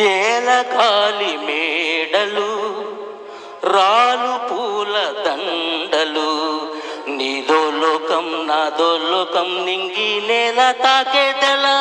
ఏలగాలి మేడలు రాలు పూల దండలు. నీదో లోకం నాదో లోకం నింగి నేల తాకేదలా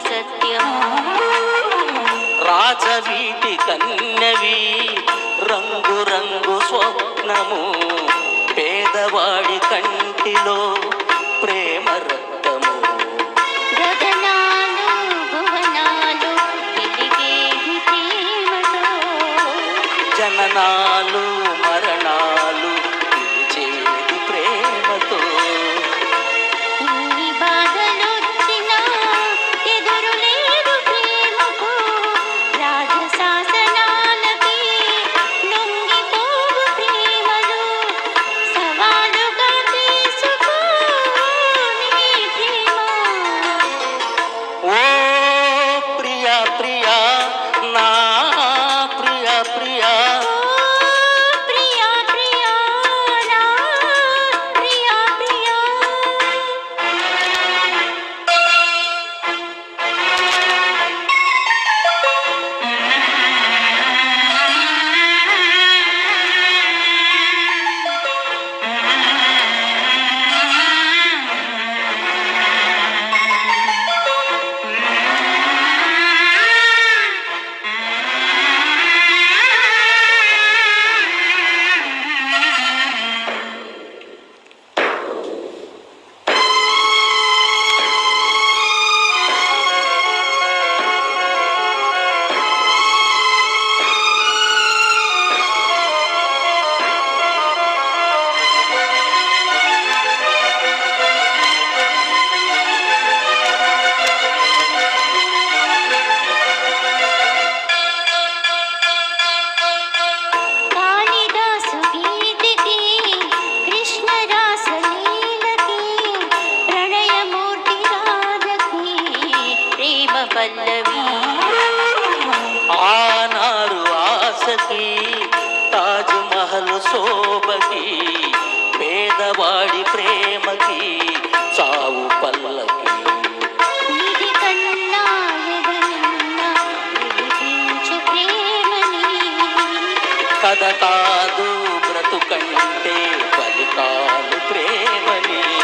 సత్యం రాజవీటి కన్నవి రంగు రంగు స్వప్నము పేదవాడి కంటిలో వాడి ప్రేమకి చావు పల్లకి. కథ కాదు బ్రతుకంటే ఫలితాలు ప్రేమని.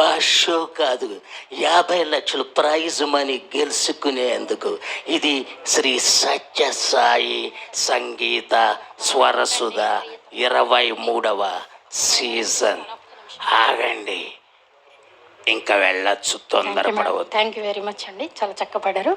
భాషో కాదు. యాభై లక్షలు ప్రైజ్ మనీ గెలుచుకునేందుకు ఇది శ్రీ సత్య సాయి సంగీత స్వరసుధ ఇరవై మూడవ సీజన్. ఆగండి. ఇంకా వెళ్ళచ్చు తొందరపడవద్దు. థ్యాంక్ యూ వెరీ మచ్ అండి. చాలా చక్కపడారు